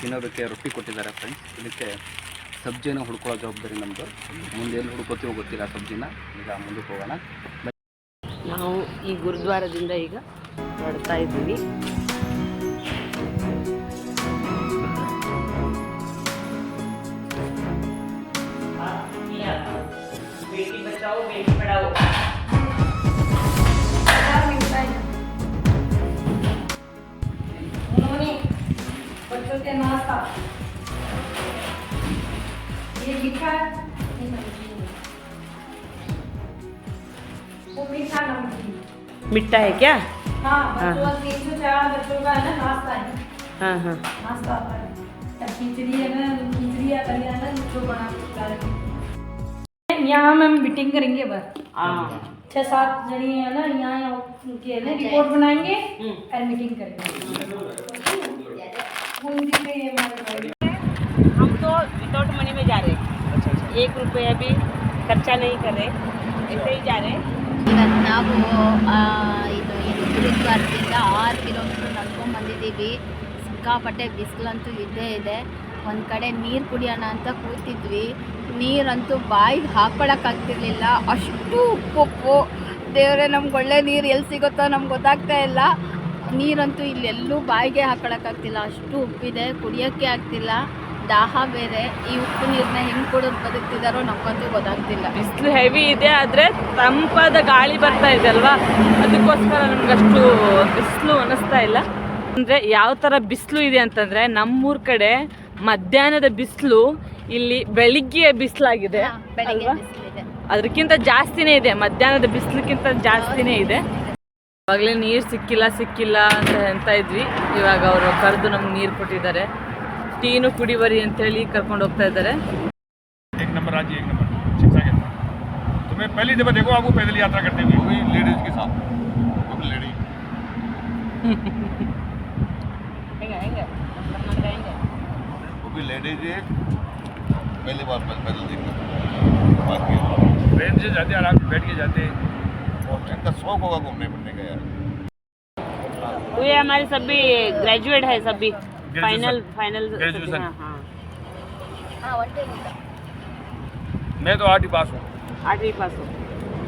ತಿನ್ನೋದಕ್ಕೆ ರೊಟ್ಟಿ ಕೊಟ್ಟಿದ್ದಾರೆ ಫ್ರೆಂಡ್ಸ್ ಇದಕ್ಕೆ ಸಬ್ಜಿನ ಹುಡ್ಕೊಳ್ಳೋ ಜವಾಬ್ದಾರಿ ನಮ್ದು. ಮುಂದೆ ಎಲ್ಲಿ ಹುಡ್ಕೋತೀವೋ ಗೊತ್ತಿಲ್ಲ ಸಬ್ಜಿನ. ಈಗ ಮುಂದಕ್ಕೆ ಹೋಗೋಣ. ನಾವು ಈ ಗುರುದ್ವಾರದಿಂದ ಈಗ ಹೊರಡ್ತಾ ಇದ್ದೀವಿ. ಬೇಟಿ ಬಚಾವೋ ಬೇಟಿ बच्चों के। नाश्ता ये मीठा है। वो मीठा नमकीन मिट्टा है क्या? हाँ बच्चों तीन सौ चार बच्चों का है ना नाश्ता है। हाँ हाँ। नाश्ता आता है खिचड़ी है ना खिचड़ी या जो बना हैं। यहाँ हम मीटिंग करेंगे बस। हाँ। छह सात जने है ना यहाँ यहाँ उनके रिपोर्ट बनाएँगे हम्म। और मीटिंग करेंगे। हम तो विदाउट मनी में जा रहे हैं एक रुपया भी खर्चा नहीं कर रहे ऐसे ही जा रहे हैं ಇವತ್ತು ನಾವು ಆ, ಇದು ಏನು ಗುರುದ್ವಾರದಿಂದ ಆರು ಕಿಲೋಮೀಟ್ರ್ ನಡ್ಕೊಂಡು ಬಂದಿದ್ದೀವಿ ಸಿಕ್ಕಾಪಟ್ಟೆ ಬಿಸಿಲಂತೂ ಇದ್ದೇ ಇದೆ ಒಂದು ಕಡೆ ನೀರು ಕುಡಿಯೋಣ ಅಂತ ಕೂತಿದ್ವಿ ನೀರಂತೂ ಬಾಯಿಗೆ ಹಾಕ್ಕೊಳಕ್ಕಾಗ್ತಿರ್ಲಿಲ್ಲ ಅಷ್ಟು ಉಪ್ಪುಪ್ಪು ದೇವರೇ ನಮ್ಗೆ ಒಳ್ಳೆ ನೀರು ಎಲ್ಲಿ ಸಿಗುತ್ತೋ ನಮ್ಗೆ ಗೊತ್ತಾಗ್ತಾ ಇಲ್ಲ ನೀರಂತೂ ಇಲ್ಲೆಲ್ಲೂ ಬಾಯಿಗೆ ಹಾಕೊಳ್ಳೋಕ್ಕಾಗ್ತಿಲ್ಲ ಅಷ್ಟು ಉಪ್ಪಿದೆ ಕುಡಿಯೋಕ್ಕೆ ಆಗ್ತಿಲ್ಲ. ದಾಹ ಬೇರೆ. ಈ ಉಪ್ಪು ನೀರನ್ನ ಹೆಂಗೆ ಕುಡಿದು ಬದುಕ್ತಿದಾರೋ ನಮಗಂತೂ ಗೊತ್ತಾಗ್ತಿಲ್ಲ. ಬಿಸಿಲು ಹೆವಿ ಇದೆ ಆದರೆ ತಂಪಾದ ಗಾಳಿ ಬರ್ತಾ ಇದೆ ಅಲ್ವಾ? ಅದಕ್ಕೋಸ್ಕರ ನಮ್ಗಷ್ಟು ಬಿಸಿಲು ಅನಿಸ್ತಾ ಇಲ್ಲ. ಅಂದರೆ ಯಾವ ಥರ ಬಿಸಿಲು ಇದೆ ಅಂತಂದರೆ ನಮ್ಮೂರ ಕಡೆ ಮಧ್ಯಾಹ್ನದ ಬಿಸಿಲು ಇಲ್ಲಿ ಬೆಳಿಗ್ಗೆ ಬಿಸಿಲಾಗಿದೆ ಅಲ್ವಾ? ಅದಕ್ಕಿಂತ ಜಾಸ್ತಿನೇ ಇದೆ. ಮಧ್ಯಾಹ್ನದ ಬಿಸಿಲಕ್ಕಿಂತ ಜಾಸ್ತಿನೇ ಇದೆ. ಇವಾಗಲೇ ನೀರು ಸಿಕ್ಕಿಲ್ಲ ಸಿಕ್ಕಿಲ್ಲ ಅಂತ ಅಂತ ಇದ್ವಿ ಇವಾಗ ಅವರು ಕರೆದು ನಮ್ಗೆ ನೀರು ಕೊಟ್ಟಿದ್ದಾರೆ ಟೀನು ಕುಡಿಬರಿ ಅಂತೇಳಿ ಕರ್ಕೊಂಡು ಹೋಗ್ತಾ ಇದ್ದಾರೆ एक नंबर आज एक नंबर शिक्षा के तुम्हें पहली दफा देखो आपको पैदल यात्रा करते हुए वही लेडीज के साथ वो भी लेडी वो भी लेडीज है पहली बार पै- पैदल देखना बाकी ट्रेन से जाते आराम से बैठ के जाते इनका शौक होगा घूमने फिरने का यार। तो ये हमारे सभी ग्रेजुएट है सभी। फाइनल फाइनल ग्रेजुएशन मैं तो आठवीं पास हूँ। आठवीं पास हूँ।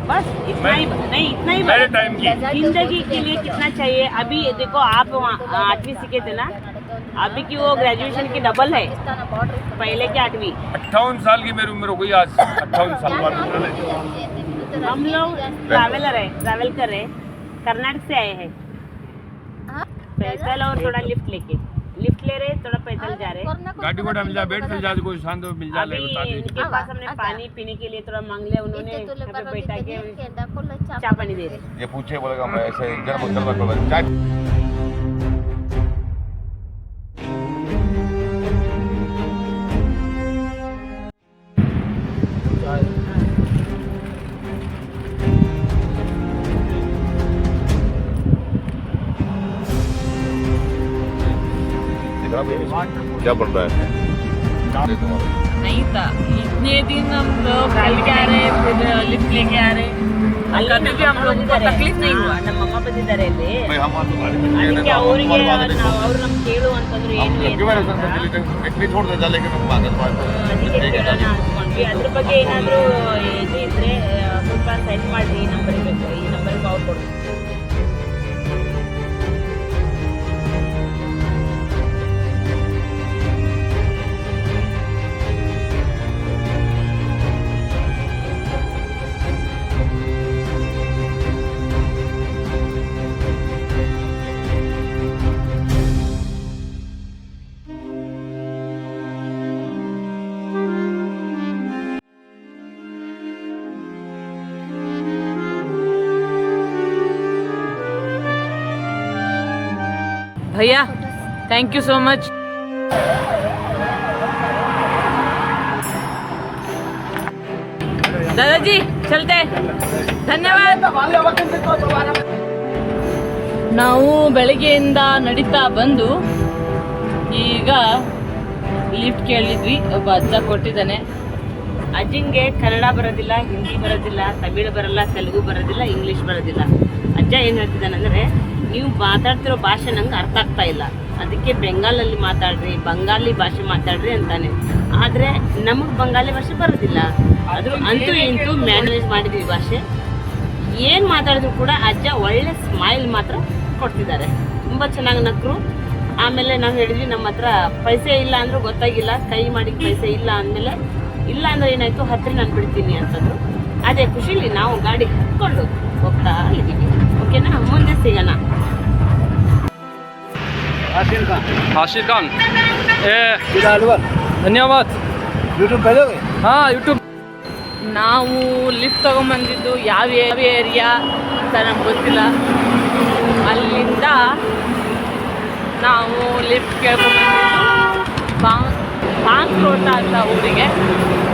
बस इतना ही नहीं इतना ही टाइम ज़िंदगी के। लिए कितना चाहिए? अभी देखो आप आठवीं सीखे थे ना? अभी की वो ग्रेजुएशन की डबल है पहले की आठवीं। अट्ठावन साल की मेरी उम्र हो गई आज अट्ठावन साल बाद हम लोग ट्रैवलर है ट्रैवल कर रहे हैं कर्नाटक से आए हैं। पैदल और थोड़ा लिफ्ट लेके। लिफ्ट ले रहे थोड़ा पैदल जा रहे। गाड़ी घोड़ा मिल जाए बैठ मिल जाए कोई शांत मिल जाए अभी बता दे। इनके पास हमने पानी पीने के लिए थोड़ा मांग लिया उन्होंने बैठा के चाय पानी दे रहे। ये पूछे बोलेगा मैं ऐसे चाय क्या पड़ रहा है नहीं था इतने दिन हम लोग लेके आ रहे फिर लिफ्ट लेके आ रहे कभी भी हम लोग को तकलीफ नहीं हुआ ನಮ್ಮ ಅಮ್ಮ ಬಂದಿದ್ದಾರೆ ಇಲ್ಲಿ भाई हम आपको गाड़ी में नहीं ಅದಕ್ಕೆ ಅವರಿಗೆ ನಾವು ಅವ್ರು ನಮ್ಗೆ ಕೇಳು ಅಂತಂದ್ರು ಏನು इतनी छोड़ देता लेकिन हम बात ಅದಕ್ಕೆ ಕೇಳೋಣ ಅಂದ್ಕೊಂಡ್ವಿ ಅದ್ರ ಬಗ್ಗೆ ಏನಾದರೂ ಇದು ಇದ್ರೆ ಆ, ಸ್ವಲ್ಪ ಸೆಂಡ್ ಮಾಡಿ ಈ ನಂಬರಿಗೆ ಬೇಕು ಈ ನಂಬರ್ಗೆ ಅವ್ರು ಕೊಡು भैया थैंक यू सो मच दादाजी चलते ಧನ್ಯವಾದ ನಾವು ಬೆಳಗ್ಗೆಯಿಂದ ನಡೀತಾ ಬಂದು ಈಗ ಲಿಫ್ಟ್ ಕೇಳಿದ್ವಿ ಒಬ್ಬ ಅಜ್ಜ ಕೊಟ್ಟಿದ್ದಾನೆ ಅಜ್ಜಂಗೆ ಕನ್ನಡ ಬರೋದಿಲ್ಲ ಹಿಂದಿ ಬರೋದಿಲ್ಲ ತಮಿಳು ಬರಲ್ಲ ತೆಲುಗು ಬರೋದಿಲ್ಲ ಇಂಗ್ಲೀಷ್ ಬರೋದಿಲ್ಲ. ಅಜ್ಜ ಏನು ಹೇಳ್ತಿದ್ದಾನೆ ಅಂದರೆ ನೀವು ಮಾತಾಡ್ತಿರೋ ಭಾಷೆ ನಂಗೆ ಅರ್ಥ ಆಗ್ತಾ ಇಲ್ಲ. ಅದಕ್ಕೆ ಬೆಂಗಾಲಲ್ಲಿ ಮಾತಾಡ್ರಿ ಬಂಗಾಲಿ ಭಾಷೆ ಮಾತಾಡ್ರಿ ಅಂತಾನೆ. ಆದರೆ ನಮಗೆ ಬಂಗಾಲಿ ಭಾಷೆ ಬರೋದಿಲ್ಲ. ಅದು ಅಂತೂ ಇಂತೂ ಮ್ಯಾನೇಜ್ ಮಾಡಿದ್ವಿ ಭಾಷೆ. ಏನು ಮಾತಾಡಿದ್ರು ಕೂಡ ಅಜ್ಜ ಒಳ್ಳೆ ಸ್ಮೈಲ್ ಮಾತ್ರ ಕೊಡ್ತಿದ್ದಾರೆ. ತುಂಬ ಚೆನ್ನಾಗಿ ನಕ್ಕರು ಆಮೇಲೆ ನಾವು ಹೇಳಿದ್ವಿ ನಮ್ಮ ಹತ್ರ ಪೈಸೆ ಇಲ್ಲ ಅಂದರೂ ಗೊತ್ತಾಗಿಲ್ಲ. ಕೈ ಮಾಡಿ ಪೈಸೆ ಇಲ್ಲ ಅಂದಮೇಲೆ ಇಲ್ಲ ಅಂದ್ರೆ ಏನಾಯ್ತು? ಹತ್ತಿರ ನಾನು ಬಿಡ್ತೀನಿ ಅಂತಂದ್ರು ಅದೇ ಖುಷಿಲಿ ನಾವು ಗಾಡಿ ಹತ್ಕೊಂಡು ಹೋಗ್ತಾ ಇದ್ದೀವಿ. ಓಕೆನಾ ಮುಂದೆ ಸಿಗೋಣ. ಆಶಿರ್ ಖಾನ್. ಏ ಧನ್ಯವಾದ. ಯೂಟ್ಯೂಬ್ ಹಾಂ ಯೂಟ್ಯೂಬ್ ನಾವು ಲಿಫ್ಟ್ ತಗೊಂಡ್ಬಂದಿದ್ದು ಯಾವ ಯಾವ ಏರಿಯಾ ಅಂತ ನಮ್ಗೆ ಗೊತ್ತಿಲ್ಲ. ಅಲ್ಲಿಂದ ನಾವು ಲಿಫ್ಟ್ ಕೇಳ್ಕೊಂಡ್ಬಂದಿದ್ದು ಬಾಂಗ್ ಬಾಂಕ್ ರೋಟ ಅಂತ ಊರಿಗೆ.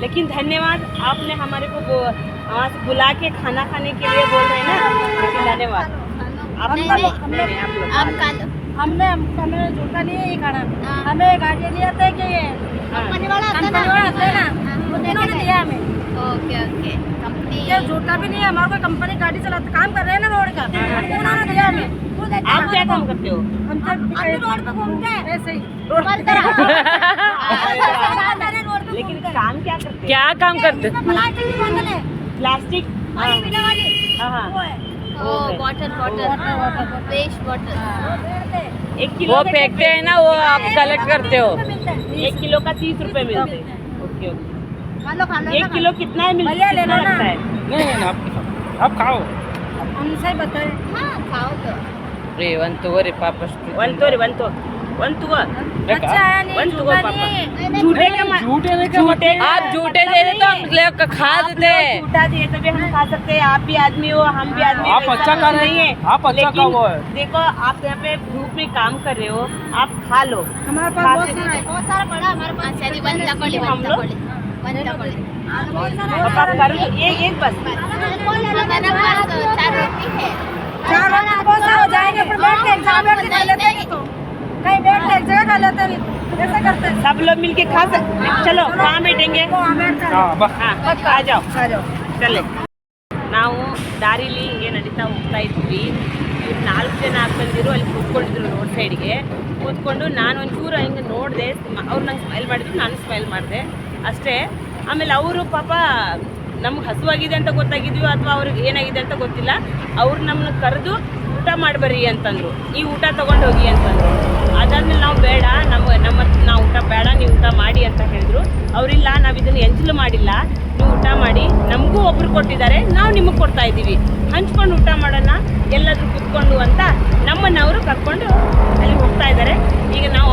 लेकिन धन्यवाद आपने हमारे को वहाँ से बुला के खाना खाने के लिए बोल रहे हैं ना लेकिन धन्यवाद हमने हमें जूता नहीं है ये खाना हाँ। हमें गाड़ी लिए थे कि ये कंपनी वाला आता है है ना उन्होंने के दिया हमें ओके ओके कंपनी ये जूता भी नहीं है हमारे को कंपनी गाड़ी चलाते काम कर रहे हैं ना रोड का उन्होंने दिया हमें आप क्या काम करते हो हम तो रोड पे घूमते हैं ऐसे ही हर तरह लेकिन काम क्या करते क्या काम करते? प्लास्टिक बॉटल बॉटल हाँ। हाँ, हाँ। एक किलो वो फेंकते हैं ना वो आप कलेक्ट करते हो। एक किलो का तीस रुपए मिलते ओके ओके। एक किलो कितना है मिलता है? नहीं आप खाओ। हमसे बताए। खाओ तो। रे वन तो रे पापा। वन तो। रे वन तो। वन तो, तो अच्छा, आप झूठे दे रहे तो हम खा देते हैं। झूठा तो भी हम खा सकते हैं। आप भी आदमी हो हम भी आदमी आप अच्छा कर नहीं है। आप अच्छा देखो आप यहाँ पे धूप में काम कर रहे हो आप खा लो। हमारे पास बहुत सारा बड़ा हमारे पास। हम लोग? एक एक बस चार हो। जाएँगे फिर बैठ के एग्ज़ाम लेते हैं। तो कहीं बैठ के एक जगह खा लेते हैं ऐसा करते हैं सब लोग मिलके खा सकते चलो कहाँ बैठेंगे वो हम बैठ कर हाँ बस हाँ आ जाओ खा जाओ ಚಲೆ ನಾವು ದಾರಿಲಿ ಹಿಂಗೆ ನಡೀತಾ ಹೋಗ್ತಾ ಇದ್ವಿ ಇವ್ರು ನಾಲ್ಕು ಜನ ಅಕ್ಕಂದಿರು ಅಲ್ಲಿ ಕೂತ್ಕೊಂಡಿದ್ರು ರೋಡ್ ಸೈಡ್ಗೆ ಕೂತ್ಕೊಂಡು ನಾನು ಒಂಚೂರು ಹಿಂಗೆ ನೋಡಿದೆ ಅವ್ರು ನಂಗೆ ಸ್ಮೈಲ್ ಮಾಡಿದ್ರು ನಾನು ಸ್ಮೈಲ್ ಮಾಡಿದೆ ಅಷ್ಟೇ ಆಮೇಲೆ ಅವರು ಪಾಪ ನಮ್ಗೆ ಹಸುವಾಗಿದೆ ಅಂತ ಗೊತ್ತಾಗಿದ್ವಿ ಅಥವಾ ಅವ್ರಿಗೆ ಏನಾಗಿದೆ ಅಂತ ಗೊತ್ತಿಲ್ಲ ಅವ್ರು ನಮ್ಮನ್ನ ಕರೆದು ಊಟ ಮಾಡ್ಬರ್ರಿ ಅಂತಂದ್ರು ಈ ಊಟ ತಗೊಂಡು ಹೋಗಿ ಅಂತಂದ್ರು ಅದಾದ್ಮೇಲೆ ನಾವು ಬೇಡ, ನಮ್ಮ ನಮ್ಮ, ನಾವು ಊಟ ಬೇಡ, ನೀವು ಊಟ ಮಾಡಿ ಅಂತ ಹೇಳಿದ್ರು. ಅವರಿಲ್ಲ, ನಾವು ಇದನ್ನು ಎಂಜಲು ಮಾಡಿಲ್ಲ. ನೀವು ಊಟ ಮಾಡಿ, ನಮಗೂ ಒಬ್ರು ಕೊಟ್ಟಿದ್ದಾರೆ, ನಾವು ನಿಮಗೆ ಕೊಡ್ತಾ ಇದ್ದೀವಿ. ಹಂಚ್ಕೊಂಡು ಊಟ ಮಾಡೋಣ, ಎಲ್ಲಾದರೂ ಕುತ್ಕೊಂಡು ಅಂತ ನಮ್ಮನ್ನವರು ಕರ್ಕೊಂಡು ಅಲ್ಲಿ ಹೋಗ್ತಾ ಇದ್ದಾರೆ. ಈಗ ನಾವು